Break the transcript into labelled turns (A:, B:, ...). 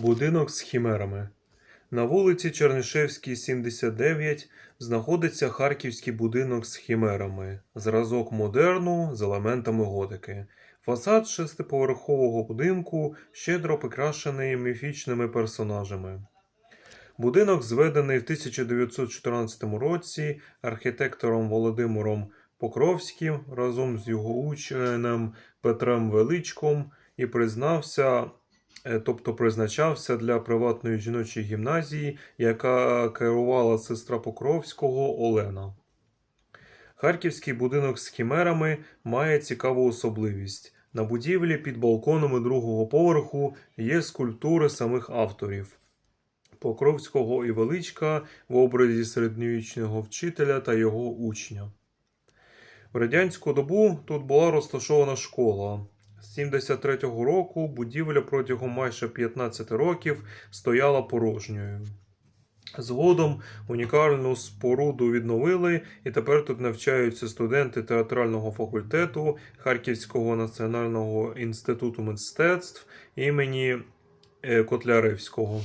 A: Будинок з хімерами. На вулиці Чернишевській, 79, знаходиться харківський будинок з хімерами, зразок модерну з елементами готики. Фасад шестиповерхового будинку щедро прикрашений міфічними персонажами. Будинок зведений в 1914 році архітектором Володимиром Покровським разом з його учнем Петром Величком і признався, тобто призначався для приватної жіночої гімназії, яка керувала сестра Покровського Олена. Харківський будинок з хімерами має цікаву особливість. На будівлі під балконами другого поверху є скульптури самих авторів. Покровського і Величка в образі середньовічного вчителя та його учня. В радянську добу тут була розташована школа. З 73-го року будівля протягом майже 15 років стояла порожньою. Згодом унікальну споруду відновили, і тепер тут навчаються студенти театрального факультету Харківського національного інституту мистецтв імені е, Котляревського.